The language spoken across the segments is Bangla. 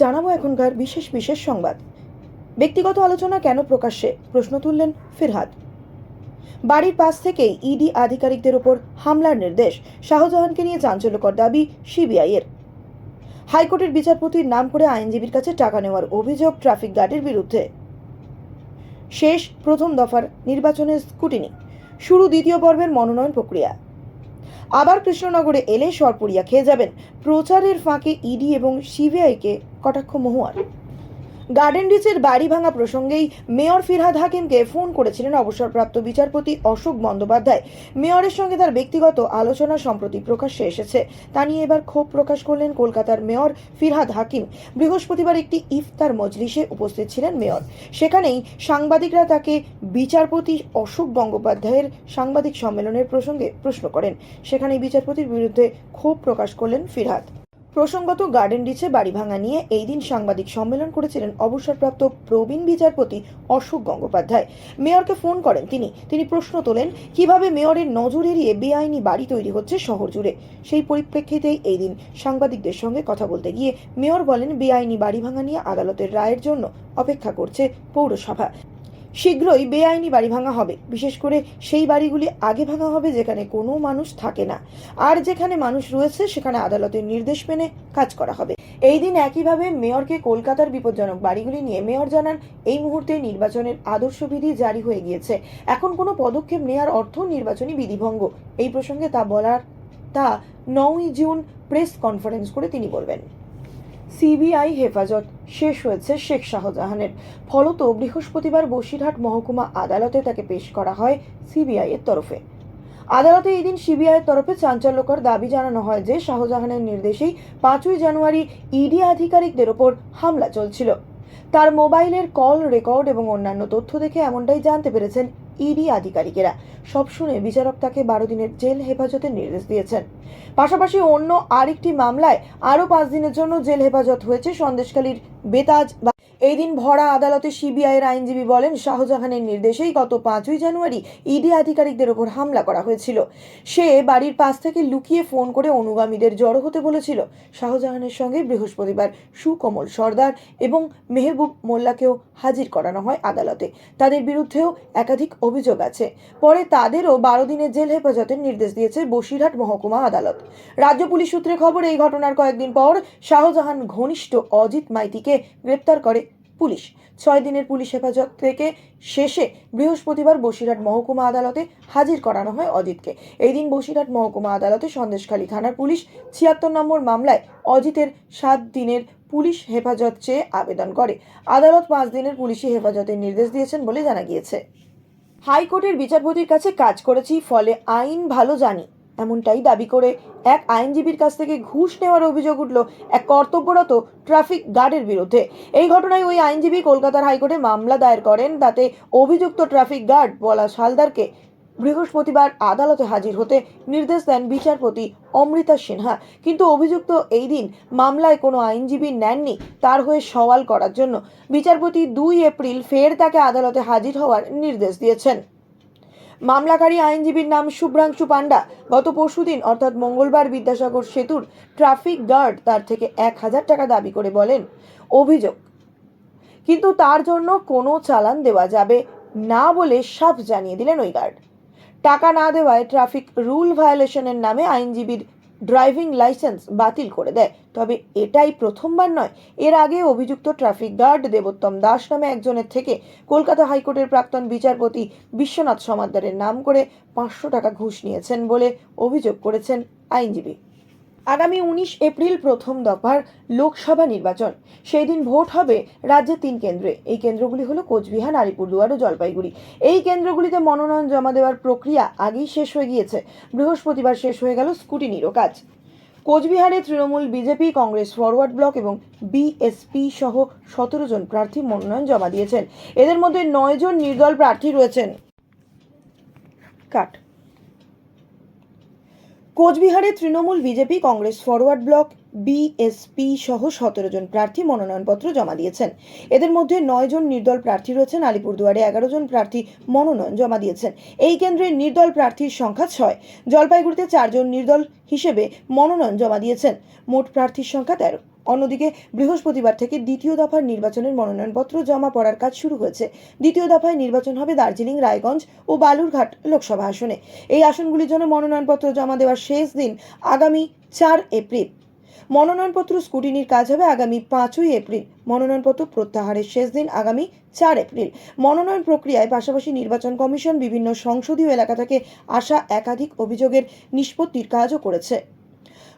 জানাব এখনকার বিশেষ বিশেষ সংবাদ। ব্যক্তিগত আলোচনা কেন প্রকাশ্যে? প্রশ্ন তুললেন ফিরহাদ। বাড়ির পাশ থেকেই ইডি আধিকারিকদের ওপর হামলার নির্দেশ, শাহজাহানকে নিয়ে চাঞ্চল্যকর দাবি সিবিআইয়ের। হাইকোর্টের বিচারপতির নাম করে আইনজীবীর কাছে টাকা নেওয়ার অভিযোগ ট্রাফিক গার্ডের বিরুদ্ধে। শেষ প্রথম দফার নির্বাচনের স্কুটিনি। শুরু দ্বিতীয় পর্বের মনোনয়ন প্রক্রিয়া। আবার কৃষ্ণনগরে এলে সরপুরিয়া খেয়ে যাবেন। প্রচারের ফাঁকে ইডি এবং সিবিআইকে কটাক্ষ মহুয়ার। গার্ডেন রিচের বাড়ি ভাঙা প্রসঙ্গেই মেয়র ফিরহাদ হাকিমকে ফোন করেছিলেন অবসরপ্রাপ্ত বিচারপতি অশোক বন্দ্যোপাধ্যায়। মেয়রের সঙ্গে তার ব্যক্তিগত আলোচনা সম্প্রতি প্রকাশ্যে এসেছে। তা নিয়ে এবার ক্ষোভ প্রকাশ করলেন কলকাতার মেয়র ফিরহাদ হাকিম। বৃহস্পতিবার একটি ইফতার মজলিসে উপস্থিত ছিলেন মেয়র। সেখানেই সাংবাদিকরা তাকে বিচারপতি অশোক গঙ্গোপাধ্যায়ের সাংবাদিক সম্মেলনের প্রসঙ্গে প্রশ্ন করেন। সেখানেই বিচারপতির বিরুদ্ধে ক্ষোভ প্রকাশ করলেন ফিরহাদ। প্রসঙ্গত গার্ডেন রিচে বাড়ি ভাঙা নিয়ে এই দিন সাংবাদিক সম্মেলন করেছিলেন অবসরপ্রাপ্ত প্রবীণ বিচারপতি অশোক গঙ্গোপাধ্যায়। মেয়রকে ফোন করেন তিনি। তিনি প্রশ্ন তোলেন, কীভাবে মেয়রের নজর এড়িয়ে বেআইনি বাড়ি তৈরি হচ্ছে শহর জুড়ে? সেই পরিপ্রেক্ষিতেই এই দিন সাংবাদিকদের সঙ্গে কথা বলতে গিয়ে মেয়র বলেন, বেআইনি বাড়ি ভাঙা নিয়ে আদালতের রায়ের জন্য অপেক্ষা করছে পৌরসভা। শীঘ্রই বেআইনি বাড়ি ভাঙা হবে। বিশেষ করে সেই বাড়িগুলি আগে ভাঙা হবে যেখানে কোনো মানুষ থাকে না। আর যেখানে মানুষ রয়েছে, সেখানে আদালতের নির্দেশ মেনে কাজ করা হবে। এই দিন একইভাবে মেয়রকে কলকাতার বিপজ্জনক বাড়িগুলি নিয়ে মেয়র জানান, এই মুহূর্তে নির্বাচনের আদর্শবিধি জারি হয়ে গিয়েছে। এখন কোনো পদক্ষেপ নেওয়ার অর্থ নির্বাচনী বিধিভঙ্গ। এই প্রসঙ্গে তা বলার তা নয়ই জুন প্রেস কনফারেন্স করে তিনি বলবেন। সিবিআই হেফাজত। শেষ হয়েছে শেখ শাহজাহানের। ফলত বৃহস্পতিবার বসিরহাট মহকুমা আদালতে তাকে পেশ করা হয় সিবিআই এর তরফে। আদালতে এই দিন সিবিআই এর তরফে চাঞ্চল্যকর দাবি জানানো হয় যে, শাহজাহানের নির্দেশেই পাঁচই জানুয়ারি ইডি আধিকারিকদের ওপর হামলা চলছিল। তার মোবাইলের কল রেকর্ড এবং অন্যান্য তথ্য দেখে এমনটাই জানতে পেরেছেন ইডি আধিকারিকেরা। সব শুনে বিচারক তাকে বারো দিনের জেল হেফাজতের নির্দেশ দিয়েছেন। পাশাপাশি অন্য আরেকটি মামলায় আরও পাঁচ দিনের জন্য জেল হেফাজত হয়েছে সন্দেশখালীর বেতাজ এই দিন ভরা আদালতে সিবিআইয়ের আইনজীবী বলেন, শাহজাহানের নির্দেশেই গত পাঁচই জানুয়ারি ইডি আধিকারিকদের ওপর হামলা করা হয়েছিল। সে বাড়ির পাশ থেকে লুকিয়ে ফোন করে অনুগামীদের জড়ো হতে বলেছিল। শাহজাহানের সঙ্গে বৃহস্পতিবার সুকমল সর্দার এবং মেহবুব মোল্লাকেও হাজির করানো হয় আদালতে। তাদের বিরুদ্ধেও একাধিক অভিযোগ আছে। পরে তাদেরও বারো দিনের জেল হেফাজতের নির্দেশ দিয়েছে বসিরহাট মহকুমা আদালত। রাজ্য পুলিশ সূত্রে খবর, এই ঘটনার কয়েকদিন পর শাহজাহান ঘনিষ্ঠ অজিত মাইতিকে গ্রেপ্তার করে পুলিশ। ছয় দিনের পুলিশ হেফাজত থেকে শেষে বৃহস্পতিবার বসিরহাট মহকুমা আদালতে হাজির করানো হয় অজিতকে। এই দিন বসিরহাট মহকুমা আদালতে সন্দেশখালী থানার পুলিশ ছিয়াত্তর নম্বর মামলায় অজিতের সাত দিনের পুলিশ হেফাজত চেয়ে আবেদন করে। আদালত পাঁচ দিনের পুলিশি হেফাজতের নির্দেশ দিয়েছেন বলে জানা গিয়েছে। হাইকোর্টের বিচারপতির কাছে কাজ করেছি, ফলে আইন ভালো জানি। এমনটাই দাবি করে এক আইনজীবীর কাছ থেকে ঘুষ নেওয়ার অভিযোগ উঠল এক কর্তব্যরত ট্রাফিক গার্ডের বিরুদ্ধে। এই ঘটনায় ওই আইনজীবী কলকাতার হাইকোর্টে মামলা দায়ের করেন, তাতে অভিযুক্ত ট্রাফিক গার্ড বলা হালদারকে বৃহস্পতিবার আদালতে হাজির হতে নির্দেশ দেন বিচারপতি অমৃতা সিনহা। কিন্তু অভিযুক্ত এই দিন মামলায় কোনো আইনজীবী নেননি, তার হয়ে সওয়াল করার জন্য। বিচারপতি দুই এপ্রিল ফের তাকে আদালতে হাজির হওয়ার নির্দেশ দিয়েছেন। মামলাকারী আইনজীবীর নাম শুভ্রাংশু পান্ডা গত পরশুদিন অর্থাৎ মঙ্গলবার বিদ্যাসাগর সেতুর ট্রাফিক গার্ড তার থেকে এক হাজার টাকা দাবি করে বলেন, অভিযোগ। কিন্তু তার জন্য কোনো চালান দেওয়া যাবে না বলে সাফ জানিয়ে দিলেন ওই গার্ড। টাকা না দেওয়ায় ট্রাফিক রুল ভায়োলেশনের নামে আইনজীবীর ড্রাইভিং লাইসেন্স বাতিল করে দেয়। তবে এটাই প্রথমবার নয়। এর আগে অভিযুক্ত ট্রাফিক গার্ড দেবোত্তম দাস নামে একজনের থেকে কলকাতা হাইকোর্টের প্রাক্তন বিচারপতি বিশ্বনাথ সমাদ্দারের নাম করে পাঁচশো টাকা ঘুষ নিয়েছেন বলে অভিযোগ করেছেন আইনজীবী। আগামী উনিশ এপ্রিল প্রথম দফার লোকসভা নির্বাচন। সেই দিন ভোট হবে রাজ্যের তিন কেন্দ্রে। এই কেন্দ্রগুলি হলো কোচবিহার, আলিপুরদুয়ার ও জলপাইগুড়ি। এই কেন্দ্রগুলিতে মনোনয়ন জমা দেওয়ার প্রক্রিয়া আগেই শেষ হয়ে গিয়েছে। বৃহস্পতিবার শেষ হয়ে গেল স্কুটিনিরও কাজ। কোচবিহারে Trinamool, BJP, Congress, Forward Bloc এবং বিএসপি সহ সতেরো জন প্রার্থী মনোনয়ন জমা দিয়েছেন। এদের মধ্যে নয় জন নির্দল প্রার্থী রয়েছেন। কাট। কোচবিহারে Trinamool BJP, Congress Forward Bloc BSP সহ সতেরো জন প্রার্থী মনোনয়নপত্র জমা দিয়েছেন। এদের মধ্যে নয় জন নির্দল প্রার্থী রয়েছেন। আলিপুরদুয়ারে এগারো জন প্রার্থী মনোনয়ন জমা দিয়েছেন। এই কেন্দ্রে নির্দল প্রার্থীর সংখ্যা ছয়। জলপাইগুড়িতে চারজন নির্দল হিসেবে মনোনয়ন জমা দিয়েছেন। মোট প্রার্থীর সংখ্যা তেরো। অন্যদিকে বৃহস্পতিবার থেকে দ্বিতীয় দফার নির্বাচনের মনোনয়নপত্র জমা পড়ার কাজ শুরু হয়েছে। দ্বিতীয় দফায় নির্বাচন হবে দার্জিলিং, রায়গঞ্জ ও বালুরঘাট লোকসভা আসনে। এই আসনগুলির জন্য মনোনয়নপত্র জমা দেওয়ার শেষ দিন আগামী চার এপ্রিল। মনোনয়নপত্র স্কুটিনির কাজ হবে আগামী পাঁচই এপ্রিল। মনোনয়নপত্র প্রত্যাহারের শেষ দিন আগামী চার এপ্রিল। মনোনয়ন প্রক্রিয়ায় পাশাপাশি নির্বাচন কমিশন বিভিন্ন সংসদীয় এলাকা থেকে আসা একাধিক অভিযোগের নিষ্পত্তির কাজও করেছে।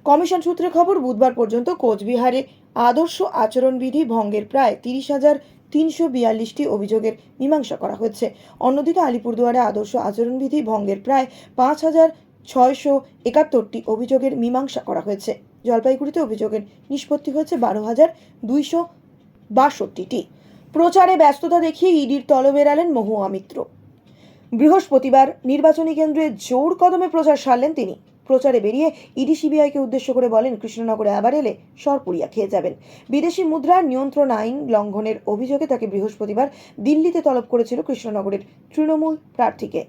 কমিশন সূত্রে খবর, বুধবার পর্যন্ত কোচবিহারে আদর্শ আচরণবিধি ভঙ্গের প্রায় তিরিশ হাজার তিনশো বিয়াল্লিশটি অভিযোগের মীমাংসা করা হয়েছে। অন্যদিকে আলিপুরদুয়ারে আদর্শ আচরণবিধি ভঙ্গের প্রায় পাঁচ হাজার ছয়শো একাত্তরটি অভিযোগের মীমাংসা করা হয়েছে। জলপাইগুড়িতে অভিযোগের নিষ্পত্তি হয়েছে বারো হাজার দুইশো বাষট্টিটি। প্রচারে ব্যস্ততা দেখিয়ে ইডির তলব এড়ালেন মহুয়া মিত্র। বৃহস্পতিবার নির্বাচনী কেন্দ্রে জোর কদমে প্রচার সারলেন তিনি। প্রচারে বেরিয়ে ইডি সিবিআইকে উদ্দেশ্য করে বলেন, কৃষ্ণনগরে আবার এলে সরপুরিয়া খেয়ে যাবেন। বিদেশি মুদ্রা নিয়ন্ত্রণ আইন লঙ্ঘনের অভিযোগে তাকে বৃহস্পতিবার দিল্লিতে তলব করেছিল কৃষ্ণনগরের তৃণমূল প্রার্থীকে।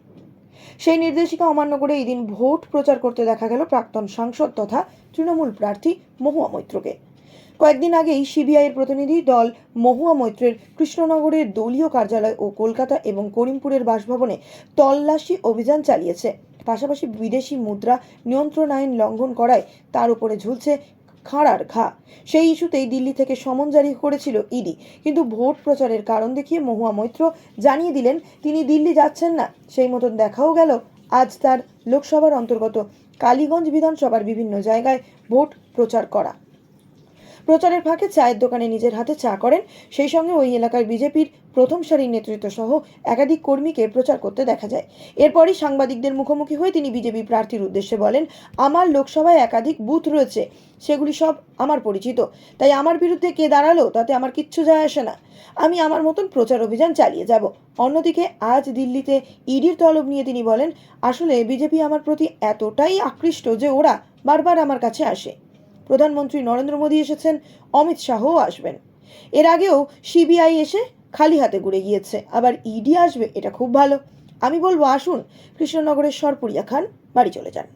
সেই নির্দেশিকা অমান্য করে এদিন ভোট প্রচার করতে দেখা গেল প্রাক্তন সাংসদ তথা তৃণমূল প্রার্থী মহুয়া মৈত্রকে। কয়েকদিন আগেই সিবিআইয়ের প্রতিনিধি দল মহুয়া মৈত্রের কৃষ্ণনগরের দলীয় কার্যালয় ও কলকাতা এবং করিমপুরের বাসভবনে তল্লাশি অভিযান চালিয়েছে। পাশাপাশি বিদেশি মুদ্রা নিয়ন্ত্রণ আইন লঙ্ঘন করায় তার উপরে ঝুলছে খাঁড়ার ঘা। সেই ইস্যুতেই দিল্লি থেকে সমন জারি করেছিল ইডি। কিন্তু ভোট প্রচারের কারণ দেখিয়ে মহুয়া মৈত্র জানিয়ে দিলেন, তিনি দিল্লি যাচ্ছেন না। সেই মতন দেখাও গেল আজ তার লোকসভার অন্তর্গত কালীগঞ্জ বিধানসভার বিভিন্ন জায়গায় ভোট প্রচার করা। প্রচারের ফাঁকে চায়ের দোকানে নিজের হাতে চা করেন। সেই সঙ্গে ওই এলাকার বিজেপির প্রথম সারির নেতৃত্ব সহ একাধিক কর্মীকে প্রচার করতে দেখা যায়। এরপরই সাংবাদিকদের মুখোমুখি হয়ে তিনি বিজেপি প্রার্থীর উদ্দেশ্যে বলেন, আমার লোকসভায় একাধিক বুথ রয়েছে, সেগুলি সব আমার পরিচিত। তাই আমার বিরুদ্ধে কে দাঁড়াল তাতে আমার কিচ্ছু যায় আসে না। আমি আমার মতন প্রচার অভিযান চালিয়ে যাব। অন্যদিকে আজ দিল্লিতে ইডির তলব নিয়ে তিনি বলেন, আসলে বিজেপি আমার প্রতি এতটাই আকৃষ্ট যে ওরা বারবার আমার কাছে আসে। প্রধানমন্ত্রী নরেন্দ্র মোদী এসেছেন, অমিত শাহও আসবেন। এর আগেও সিবিআই এসে খালি হাতে ঘুরে গিয়েছে। আবার ইডি আসবে, এটা খুব ভালো। আমি বলব, আসুন, কৃষ্ণনগরের সরপুরিয়া খান, বাড়ি চলে যান।